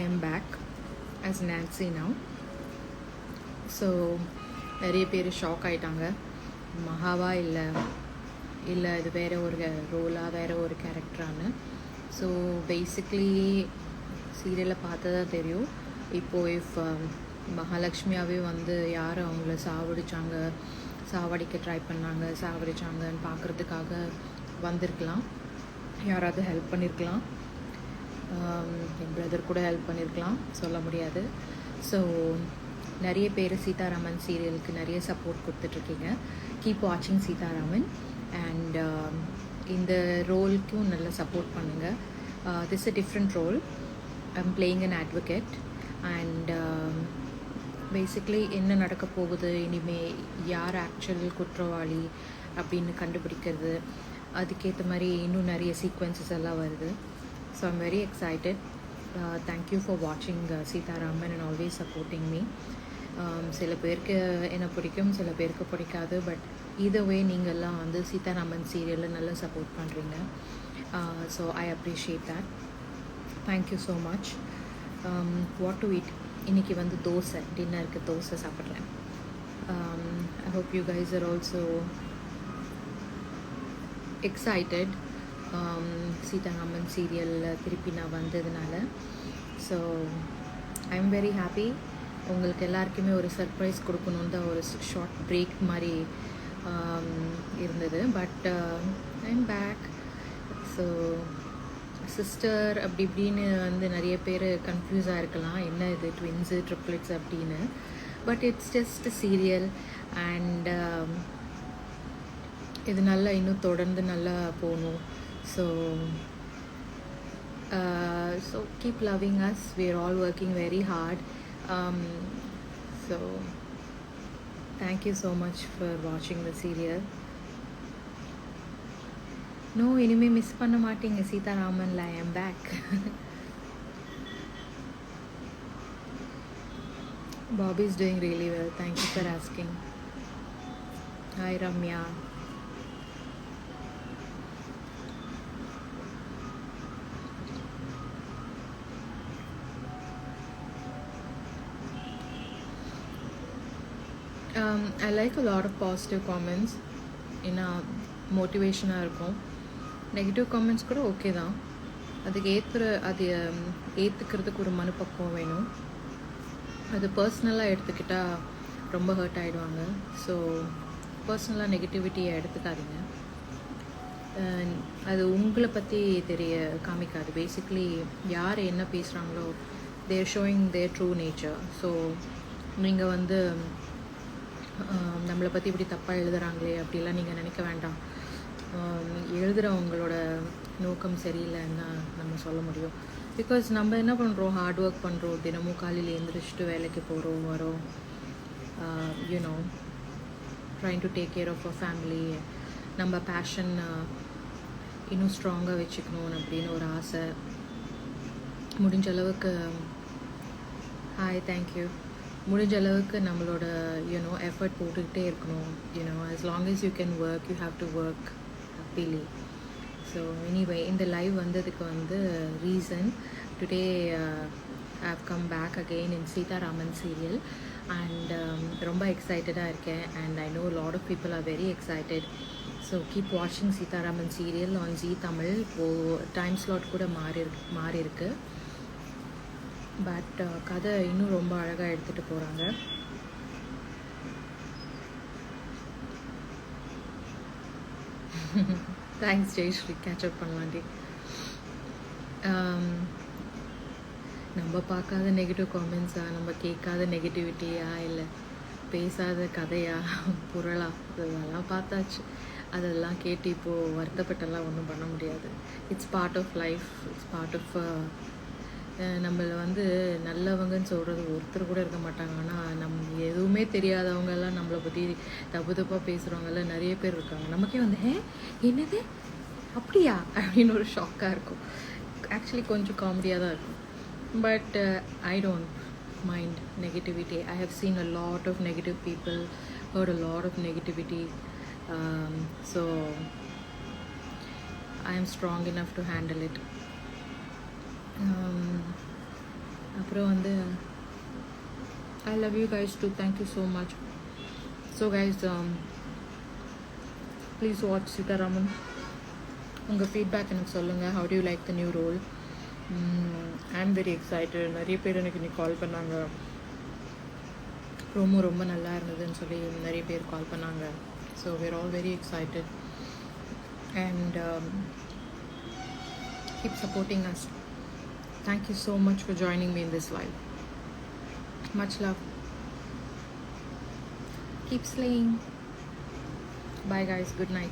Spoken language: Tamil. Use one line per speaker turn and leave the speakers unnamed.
I am back as Nancy now. So நிறைய பேர் ஷாக் ஆயிட்டாங்க. மகாவா இல்லை இல்லை இது வேற ஒரு ரோலா வேற ஒரு கேரக்டரானு ஸோ பேசிக்லி சீரியலில் பார்த்ததா தெரியும். இப்போது இஃப் um, மகாலட்சுமியாகவே வந்து யார் அவங்கள சாவடிச்சாங்க சாவடிக்க ட்ரை பண்ணாங்க சாவடிச்சாங்கன்னு பார்க்குறதுக்காக வந்திருக்கலாம். யாராவது ஹெல்ப் பண்ணியிருக்கலாம் என் பிரதர் கூட ஹெல்ப் பண்ணியிருக்கலாம் சொல்ல முடியாது. ஸோ நிறைய பேர் சீதாராமன் சீரியலுக்கு நிறைய சப்போர்ட் கொடுத்துட்ருக்கீங்க. கீப் வாட்சிங் சீதாராமன். அண்ட் இந்த ரோலுக்கும் நல்லா சப்போர்ட் பண்ணுங்கள் this a different role I am playing an advocate and basically என்ன நடக்க போகுது இனிமேல் யார் ஆக்சுவல் குற்றவாளி அப்படின்னு கண்டுபிடிக்கிறது. அதுக்கேற்ற மாதிரி இன்னும் நிறைய சீக்வன்சஸ் எல்லாம் வருது. So I'm very excited thank you for வாட்சிங் Seetharaman and always supporting me சில பேருக்கு என்ன பிடிக்கும் சில பேருக்கு பிடிக்காது பட் இதவே நீங்கள்லாம் வந்து சீதாராமன் சீரியலில் நல்லா சப்போர்ட் பண்ணுறீங்க so I appreciate that thank you so much what to it இன்னைக்கு வந்து தோசை டின்னருக்கு தோசை சாப்பிட்றேன். I hope you guys are also excited Seetharaman சீரியலில் திருப்பி நான் வந்ததுனால. So I am very happy உங்களுக்கு எல்லாருக்குமே ஒரு சர்ப்ரைஸ் கொடுக்கணுன்னு தான் ஒரு ஷார்ட் பிரேக் மாதிரி இருந்தது. But I am back so sister அப்படி இப்படின்னு வந்து நிறைய பேர் கன்ஃபியூஸாக இருக்கலாம். என்ன இது ட்வின்ஸு ட்ரிப்ளெட்ஸ் அப்படின்னு. But it's just serial and இது நல்லா இன்னும் தொடர்ந்து நல்லா போகணும். So so keep loving as we are all working very hard so thank you so much for வாட்சிங் த சீரியல் நோ இனிமேல் மிஸ் பண்ண மாட்டீங்க சீதாராமன்ல I am back Bobby is doing really well. Thank you for asking. Hi, I Um, I like a lot of positive comments. ஏன்னா மோட்டிவேஷனாக இருக்கும். நெகட்டிவ் காமெண்ட்ஸ் கூட ஓகே தான். அதுக்கு ஏற்றுற அது um, ஏற்றுக்கிறதுக்கு ஒரு மனுப்பக்குவம் வேணும். அது பர்சனலாக எடுத்துக்கிட்டால் ரொம்ப ஹர்ட் ஆகிடுவாங்க ஸோ பர்சனலாக நெகட்டிவிட்டியை எடுத்துக்காதீங்க. அது உங்களை பற்றி தெரிய காமிக்காது. பேசிக்லி யார் என்ன பேசுகிறாங்களோ they're showing their true nature so நீங்கள் வந்து நம்மளை பற்றி இப்படி தப்பாக எழுதுகிறாங்களே அப்படிலாம் நீங்கள் நினைக்க வேண்டாம். எழுதுகிறவங்களோட நோக்கம் சரியில்லைன்னு தான் நம்ம சொல்ல முடியும். பிகாஸ் நம்ம என்ன பண்ணுறோம் ஹார்ட் ஒர்க் பண்ணுறோம் தினமும் காலையில் எழுந்திரிச்சிட்டு வேலைக்கு போகிறோம் வரோம். You know trying to take care of a family நம்ம பேஷன் இன்னும் ஸ்ட்ராங்காக வச்சுக்கணும் அப்படின்னு ஒரு ஆசை. முடிஞ்ச அளவுக்கு ஹாய் தேங்க்யூ முடிஞ்ச அளவுக்கு நம்மளோட எஃபர்ட் போட்டுக்கிட்டே இருக்கணும். You know as long as you can work you have to work happily so anyway இந்த லைவ் வந்ததுக்கு வந்து reason today have how come back again in Seetharaman serial and ரொம்ப எக்ஸைட்டடாக இருக்கேன். And I know lot of people are very excited so keep வாட்சிங் Seetharaman serial on Zee Tamil இப்போது டைம் ஸ்லாட் கூட மாறி இருக்கு மாறி இருக்கு. பட் uh, கதை இன்னும் ரொம்ப அழகாக எடுத்துகிட்டு போகிறாங்க தேங்க்ஸ் ஜெயஸ்ரீ கேட்சப் பண்ணலாண்டி நம்ம பார்க்காத நெகட்டிவ் காமெண்ட்ஸா நம்ம கேட்காத நெகட்டிவிட்டியா இல்லை பேசாத கதையா? புரளா? இதெல்லாம் பார்த்தாச்சு. அதெல்லாம் கேட்டு இப்போது வருத்தப்பட்டெல்லாம் ஒன்றும் பண்ண முடியாது. It's part of life it's part of நம்மளை வந்து நல்லவங்கன்னு சொல்கிறது ஒருத்தர் கூட இருக்க மாட்டாங்க. ஆனால் நம் எதுவுமே தெரியாதவங்கெல்லாம் நம்மளை பற்றி தப்பு தப்பாக பேசுகிறவங்கெல்லாம் நிறைய பேர் இருக்காங்க. நமக்கே வந்து ஹே என்னது? அப்படியா? அப்படின்னு ஒரு ஷாக்காக இருக்கும். ஆக்சுவலி கொஞ்சம் காமெடியாக தான் இருக்கும். But I don't mind negativity I have seen a lot of negative people heard a lot of negativity so I am strong enough to handle it அப்புறம் வந்து I love you guys too thank you so much so guys please watch Seetharaman உங்கள் ஃபீட்பேக் எனக்கு சொல்லுங்கள் how do you like the new role I am very excited நிறைய பேர் எனக்கு இன்னைக்கு கால் பண்ணாங்க. ரொம்ப ரொம்ப நல்லா இருந்ததுன்னு சொல்லி நிறைய பேர் கால் பண்ணாங்க. So we're all very excited and keep supporting us Thank you so much for joining me in this live. Much love. Keep slaying. Bye, guys. Good night.